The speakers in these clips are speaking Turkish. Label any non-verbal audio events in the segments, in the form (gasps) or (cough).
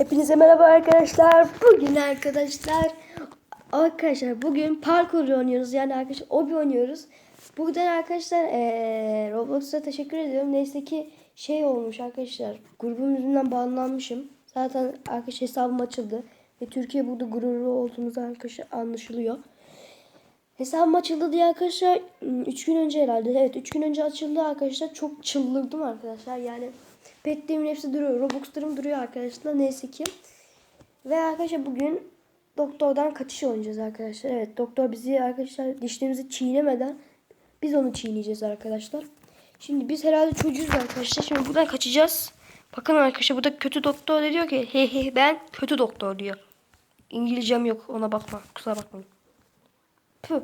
Hepinize merhaba arkadaşlar. Bugün arkadaşlar arkadaşlar bugün parkur oynuyoruz. Yani arkadaşlar obi oynuyoruz. Buradan arkadaşlar eee Roblox'a teşekkür ediyorum. Neyse ki şey olmuş arkadaşlar. Grubum yüzünden banlanmışım. Zaten arkadaş hesabım açıldı. Ve Türkiye burada gururlu olduğumuz arkadaşlar anlaşılıyor. Hesabım açıldı diye arkadaşlar 3 gün önce herhalde. Evet 3 gün önce açıldı arkadaşlar. Çok çıldırdım arkadaşlar. Yani petlerimin hepsi duruyor. Robux'larım duruyor arkadaşlar. Neyse ki. Ve arkadaşlar bugün doktordan kaçış oynayacağız arkadaşlar. Evet doktor bizi arkadaşlar dişlerimizi çiğnemeden biz onu çiğneyeceğiz arkadaşlar. Şimdi biz herhalde çocuğuz arkadaşlar. Şimdi buradan kaçacağız. Bakın arkadaşlar burada kötü doktor diyor ki he he ben kötü doktor diyor. İngilizcem yok ona bakma. Kusura bakmayın. Püh.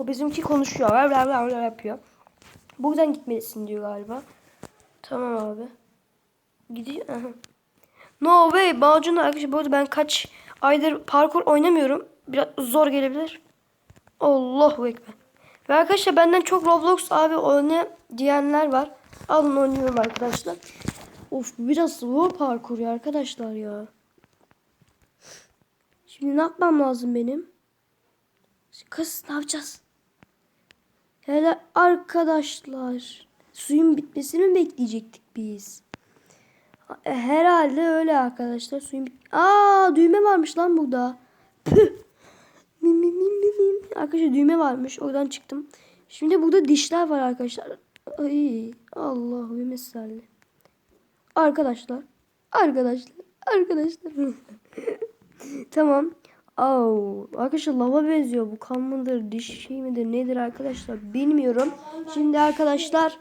Bizimki konuşuyor. Ver ver ver yapıyor. Buradan gitmelisin diyor galiba. Tamam abi. Gidiyor. No way. Bağcı'nın arkadaşlar bu arada ben kaç aydır parkur oynamıyorum. Biraz zor gelebilir. Allahu Ekber. Ve arkadaşlar benden çok Roblox abi oyna diyenler var. Alın oynuyorum arkadaşlar. Of biraz zor parkur ya arkadaşlar ya. Şimdi ne yapmam lazım benim? Kız ne yapacağız? Hele arkadaşlar. Suyun bitmesini bekleyecektik biz? E, Herhalde öyle arkadaşlar. Suyun bit Aa düğme varmış lan burada. Püh. Arkadaşlar düğme varmış. Oradan çıktım. Şimdi burada dişler var arkadaşlar. Ay Allah'u mesalli. Arkadaşlar. Arkadaşlar. Arkadaşlar. (laughs) tamam. Oh, arkadaşlar lava benziyor. Bu kan mıdır, diş şey midir, nedir arkadaşlar bilmiyorum. Şimdi arkadaşlar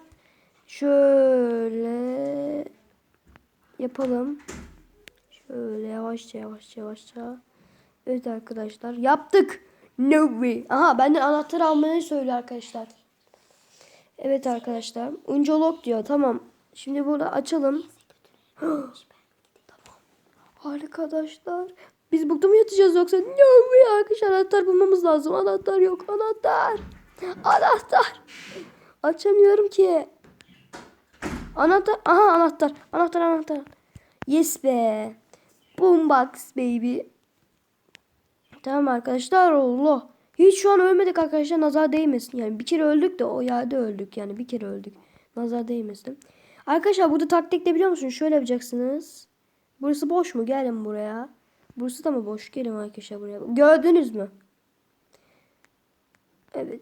şöyle yapalım. Şöyle yavaşça yavaşça yavaşça. Evet arkadaşlar yaptık. No way. Aha benden anahtar almayı söylüyor arkadaşlar. Evet arkadaşlar. Uncolog diyor. Tamam. Şimdi burada açalım. (gasps) Arkadaşlar biz burada mı yatacağız yoksa? No way arkadaşlar anahtar bulmamız lazım. Anahtar yok. Anahtar. Anahtar. Açamıyorum ki. Anahtar. Aha anahtar. Anahtar anahtar. Yes be. Boombox baby. Tamam arkadaşlar Allah. Hiç şu an ölmedik arkadaşlar nazar değmesin. Yani bir kere öldük de o yerde öldük. Yani bir kere öldük. Nazar değmesin. Arkadaşlar burada taktik de biliyor musunuz? Şöyle yapacaksınız. Burası boş mu? Gelin buraya. Burası da mı boş? Gelin arkadaşlar buraya. Gördünüz mü? Evet.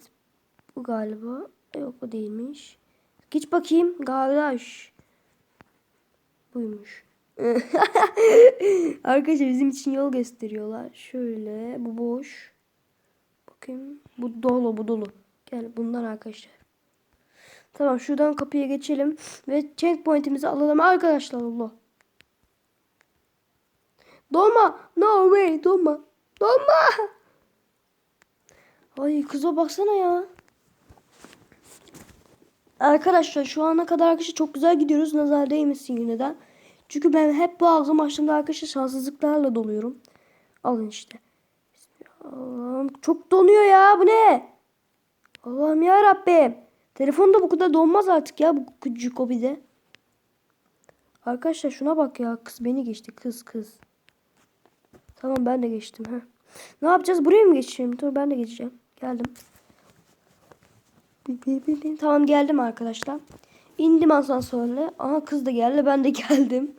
Bu galiba. Yok o değilmiş. Geç bakayım. Kardeş. Buymuş. (laughs) arkadaşlar bizim için yol gösteriyorlar. Şöyle. Bu boş. Bakayım. Bu dolu bu dolu. Gel bunlar arkadaşlar. Tamam şuradan kapıya geçelim. Ve checkpoint'imizi alalım arkadaşlar. Allah. Dolma. No way. Dolma. Dolma. Ay kıza baksana ya. Arkadaşlar şu ana kadar arkadaşlar çok güzel gidiyoruz. Nazar değmesin yine de. Çünkü ben hep bu ağzım açtığımda arkadaşlar şanssızlıklarla doluyorum. Alın işte. Allah'ım çok donuyor ya. Bu ne? Allah'ım ya Rabbim. Telefonda bu kadar donmaz artık ya bu küçük o bir de. Arkadaşlar şuna bak ya. Kız beni geçti. Kız kız. Tamam ben de geçtim. ha. Ne yapacağız? Buraya mı geçeceğim? Dur ben de geçeceğim. Geldim. Tamam geldim arkadaşlar. İndim asansörle. Aha kız da geldi. Ben de (laughs) geldim.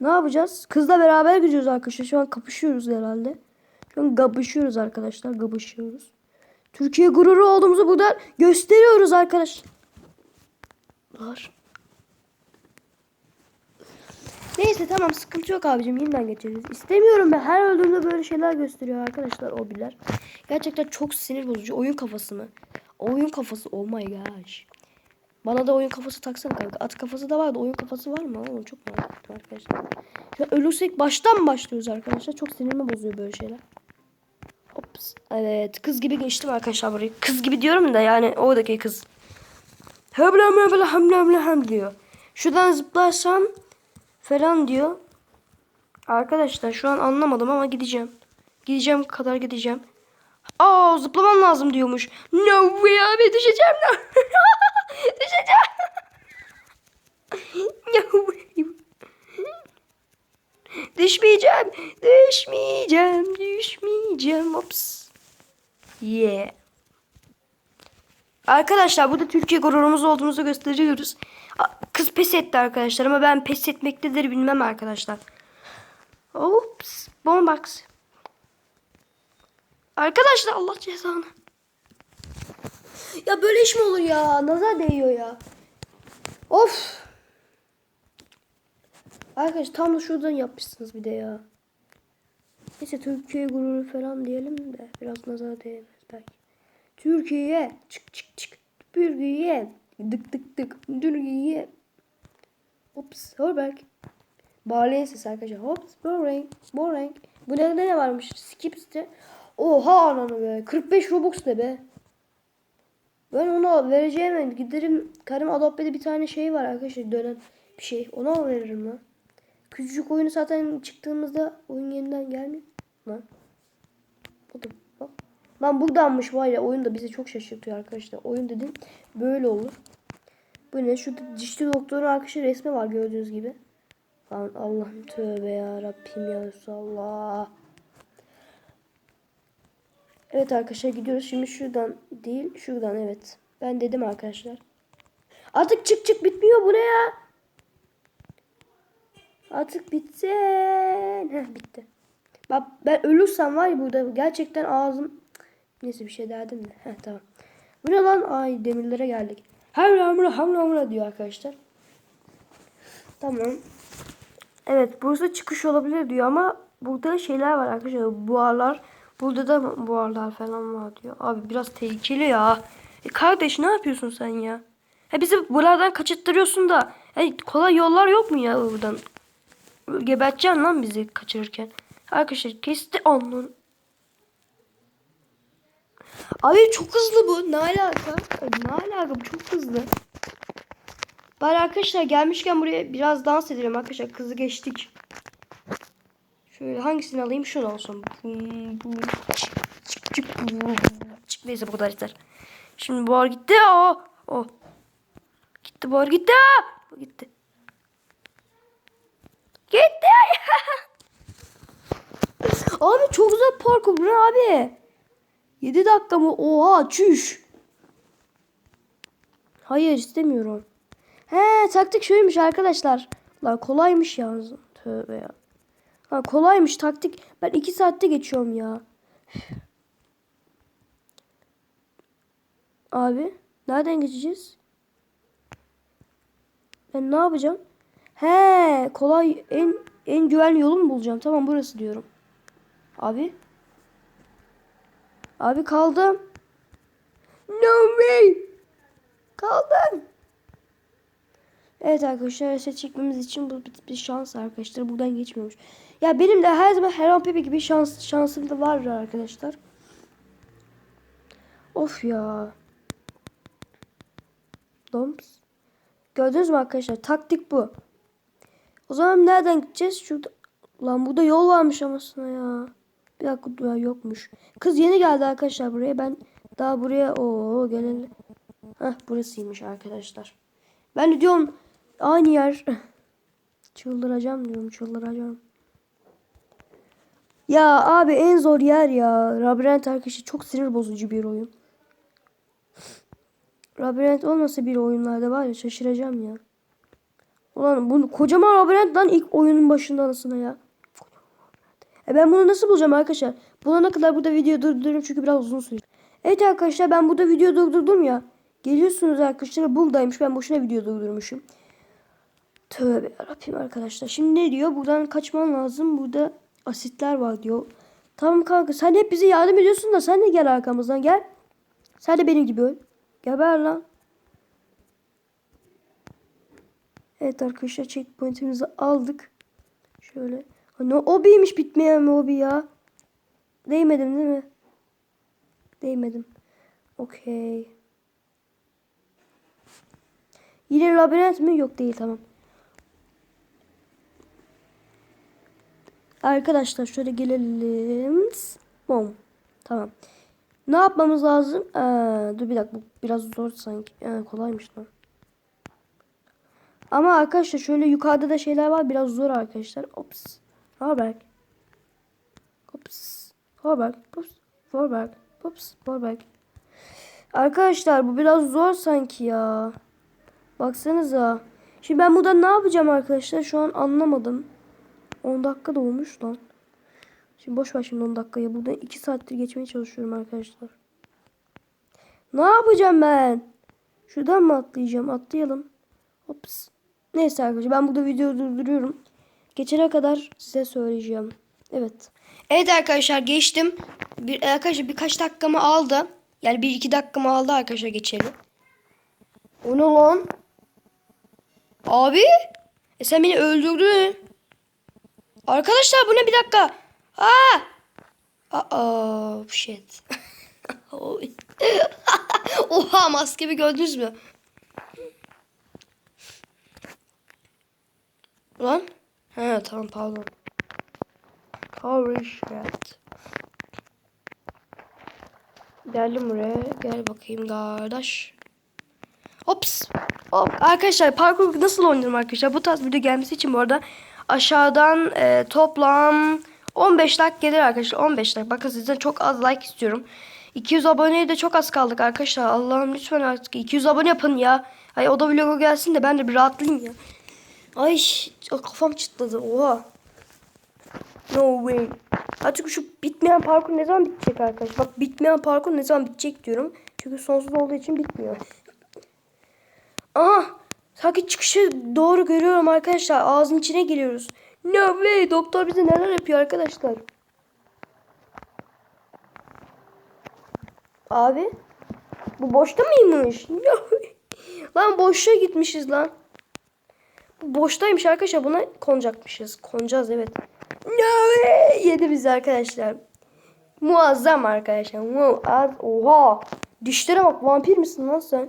Ne yapacağız? Kızla beraber gidiyoruz arkadaşlar. Şu an kapışıyoruz herhalde. Şu an kapışıyoruz arkadaşlar. Kapışıyoruz. Türkiye gururu olduğumuzu burada gösteriyoruz arkadaşlar. Neyse tamam sıkıntı yok abicim yeniden geçeceğiz. İstemiyorum ben her öldüğümde böyle şeyler gösteriyor arkadaşlar o biler. Gerçekten çok sinir bozucu oyun kafası mı? Oyun kafası oh my gosh. Bana da oyun kafası taksana kanka. At kafası da vardı oyun kafası var mı? Oğlum çok merak ettim arkadaşlar. An ölürsek baştan mı başlıyoruz arkadaşlar? Çok sinirimi bozuyor böyle şeyler. Ops. Evet kız gibi geçtim arkadaşlar burayı. Kız gibi diyorum da yani oradaki kız. Hebla mebla hamle hamle ham diyor. Şuradan zıplarsam falan diyor. Arkadaşlar şu an anlamadım ama gideceğim. Gideceğim kadar gideceğim. Aa zıplaman lazım diyormuş. No way abi düşeceğim. (laughs) düşeceğim. (laughs) düşmeyeceğim. Düşmeyeceğim. Düşmeyeceğim. Ops. Yeah. Arkadaşlar burada Türkiye gururumuz olduğumuzu gösteriyoruz. Kız pes etti arkadaşlar ama ben pes etmektedir bilmem arkadaşlar. Ops. Bombax. Arkadaşlar Allah cezanı. Ya böyle iş mi olur ya? Nazar değiyor ya. Of. Arkadaşlar tam da şuradan yapmışsınız bir de ya. Neyse Türkiye gururu falan diyelim de biraz nazar değmez belki. Türkiye çık çık çık. Türkiye dık dık dık. Türkiye. Ops. Horberg. Bağlayan ses arkadaşlar. Hops. Boring. Boring. Bu ne, ne varmış? Skip site. Oha ananı be. 45 Robux ne be? Ben ona vereceğim giderim karım Adobe'de bir tane şey var arkadaşlar dönen bir şey. Ona veririm lan. Küçücük oyunu zaten çıktığımızda oyun yeniden gelmiyor. Lan. Oğlum. Lan buradanmış var ya oyun da bizi çok şaşırtıyor arkadaşlar. Oyun dedim böyle olur. Bu ne? Şurada dişli doktorun arkadaşı resmi var gördüğünüz gibi. Lan Allah'ım tövbe ya Rabbim ya Resulallah. Evet arkadaşlar gidiyoruz. Şimdi şuradan değil şuradan evet. Ben dedim arkadaşlar. Artık çık çık bitmiyor bu ne ya? Artık bitsin. Heh bitti. Bak ben ölürsem var ya burada gerçekten ağzım neyse bir şey derdim de. Heh tamam. Bu ne lan? Ay demirlere geldik. Her hamura hamura diyor arkadaşlar. Tamam. Evet burası çıkış olabilir diyor ama burada şeyler var arkadaşlar. Buharlar. Burada da buharlar falan var diyor. Abi biraz tehlikeli ya. E kardeş ne yapıyorsun sen ya? He bizi buralardan kaçırttırıyorsun da. E, kolay yollar yok mu ya buradan? Geberteceksin lan bizi kaçırırken. Arkadaşlar kesti onun. Abi çok hızlı bu. Ne alaka? Ne alaka bu çok hızlı. Bari arkadaşlar gelmişken buraya biraz dans edelim arkadaşlar. Kızı geçtik. Şöyle hangisini alayım? Şunu olsun. Çık, çık, çık. Neyse bu kadar yeter. Şimdi buhar gitti. O, o. Gitti buhar gitti. O gitti. Gitti. (laughs) abi çok güzel parkur. Bu abi? 7 dakika mı? Oha çüş. Hayır istemiyorum. He taktik şuymuş arkadaşlar. Lan kolaymış yalnız. Tövbe ya. Ha kolaymış taktik. Ben 2 saatte geçiyorum ya. Abi nereden geçeceğiz? Ben ne yapacağım? He kolay en en güvenli yolu mu bulacağım? Tamam burası diyorum. Abi. Abi kaldım. No way. Kaldım. Evet arkadaşlar reset çekmemiz için bu bir, bir şans arkadaşlar. Buradan geçmiyormuş. Ya benim de her zaman Heron Pepe gibi şans şansım da var arkadaşlar. Of ya. Domps. Gördünüz mü arkadaşlar? Taktik bu. O zaman nereden gideceğiz? Şurada. Lan burada yol varmış amasına ya. Bir dakika ya yokmuş. Kız yeni geldi arkadaşlar buraya. Ben daha buraya o geleli. Heh burasıymış arkadaşlar. Ben de diyorum aynı yer. (laughs) çıldıracağım diyorum çıldıracağım. Ya abi en zor yer ya. Labirent arkadaşı çok sinir bozucu bir oyun. (laughs) Labirent olmasa bir oyunlarda var ya şaşıracağım ya. Ulan bu kocaman labirent lan ilk oyunun başında anasına ya. E ben bunu nasıl bulacağım arkadaşlar? Bulana kadar burada video durduruyorum çünkü biraz uzun sürüyor. Evet arkadaşlar ben burada video durdurdum ya. Geliyorsunuz arkadaşlar buradaymış ben boşuna video durdurmuşum. Tövbe yarabbim arkadaşlar. Şimdi ne diyor? Buradan kaçman lazım. Burada asitler var diyor. Tamam kanka sen hep bize yardım ediyorsun da sen de gel arkamızdan gel. Sen de benim gibi öl. Geber lan. Evet arkadaşlar checkpoint'imizi aldık. Şöyle. Ne obiymiş bitmeyen mi obi ya? Değmedim değil mi? Değmedim. Okey. Yine labirent mi? Yok değil tamam. Arkadaşlar şöyle gelelim. Bom. Tamam. Ne yapmamız lazım? Aa, dur bir dakika bu biraz zor sanki. Aa, kolaymış lan. Ama arkadaşlar şöyle yukarıda da şeyler var. Biraz zor arkadaşlar. Ops. Forback. Ops. Forback. Ops. Forback. Ops. Forback. Arkadaşlar bu biraz zor sanki ya. Baksanıza. Şimdi ben burada ne yapacağım arkadaşlar? Şu an anlamadım. 10 dakika da olmuş lan. Şimdi boş ver şimdi 10 dakikayı. Burada 2 saattir geçmeye çalışıyorum arkadaşlar. Ne yapacağım ben? Şuradan mı atlayacağım? Atlayalım. Ops. Neyse arkadaşlar ben burada videoyu durduruyorum. Geçene kadar size söyleyeceğim. Evet. Evet arkadaşlar geçtim. Bir, arkadaşlar birkaç dakikamı aldı. Yani bir iki dakikamı aldı arkadaşlar geçeli. O ne lan? Abi? E sen beni öldürdün. Arkadaşlar bu ne bir dakika. Aa! Aa, shit. (laughs) Oy. (laughs) Oha maskemi gördünüz mü? Lan? He tamam pardon. Power shit. Geldim buraya. Gel bakayım kardeş. Hops. Hop. Arkadaşlar parkur nasıl oynarım arkadaşlar? Bu tarz video gelmesi için bu arada aşağıdan e, toplam 15 like gelir arkadaşlar. 15 like. Bakın sizden çok az like istiyorum. 200 aboneye de çok az kaldık arkadaşlar. Allah'ım lütfen artık 200 abone yapın ya. Ay o da vloga gelsin de ben de bir rahatlayayım ya. Ay kafam çıtladı. Oha. No way. Artık şu bitmeyen parkur ne zaman bitecek arkadaşlar? Bak bitmeyen parkur ne zaman bitecek diyorum. Çünkü sonsuz olduğu için bitmiyor. Aha. Sanki çıkışı doğru görüyorum arkadaşlar. Ağzın içine giriyoruz. No way. Doktor bize neler yapıyor arkadaşlar. Abi. Bu boşta mıymış? No way. Lan boşa gitmişiz lan. Boştaymış arkadaşlar. Buna konacakmışız. Konacağız evet. No. Yedi bizi arkadaşlar. Muazzam arkadaşlar. Muaz. Oha. Dişlere bak. Vampir misin lan sen?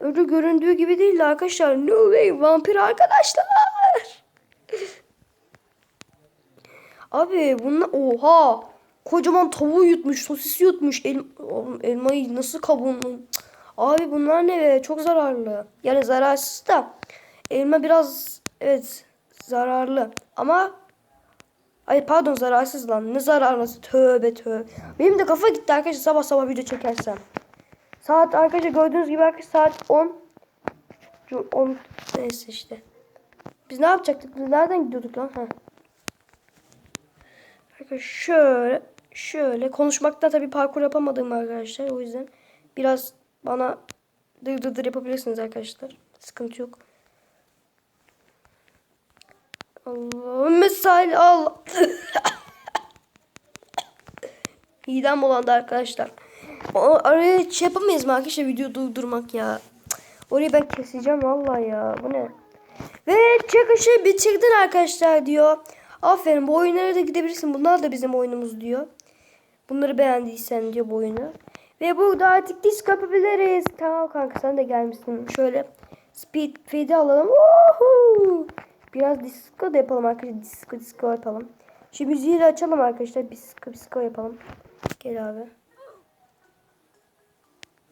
Öyle göründüğü gibi değil de arkadaşlar. No way. Vampir arkadaşlar. (laughs) Abi bunlar oha. Kocaman tavuğu yutmuş, sosis yutmuş. El, oğlum, elmayı nasıl kabuğunu? Abi bunlar ne be? Çok zararlı. Yani zararsız da. Elma biraz evet zararlı. Ama Ay pardon zararsız lan. Ne zararlısı? Tövbe tövbe. Benim de kafa gitti arkadaşlar sabah sabah video çekersem. Saat arkadaşlar gördüğünüz gibi arkadaşlar saat 10. 10 neyse işte. Biz ne yapacaktık? Biz nereden gidiyorduk lan? Ha. Arkadaşlar şöyle şöyle konuşmakta tabii parkur yapamadım arkadaşlar. O yüzden biraz bana dır dır dır yapabilirsiniz arkadaşlar. Sıkıntı yok. Allah'ım mesai Allah. Midem bulandı arkadaşlar. O, araya hiç yapamayız mı arkadaşlar video durdurmak ya. Orayı ben keseceğim vallahi ya. Bu ne? Ve çıkışı bitirdin arkadaşlar diyor. Aferin bu oyunlara da gidebilirsin. Bunlar da bizim oyunumuz diyor. Bunları beğendiysen diyor bu oyunu. Ve burada artık disk yapabiliriz. Tamam kanka sen de gelmişsin. Şöyle speed feed'i alalım. Woohoo! Biraz disco da yapalım arkadaşlar. Disco disco yapalım. Şu müziği de açalım arkadaşlar. Disco disco yapalım. Gel abi.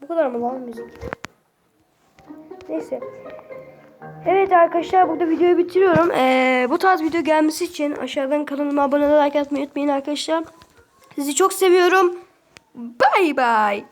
Bu kadar mı lan müzik? Neyse. Evet arkadaşlar burada videoyu bitiriyorum. Ee, bu tarz video gelmesi için aşağıdan kanalıma abone olmayı like atmayı unutmayın arkadaşlar. Sizi çok seviyorum. Bye bye.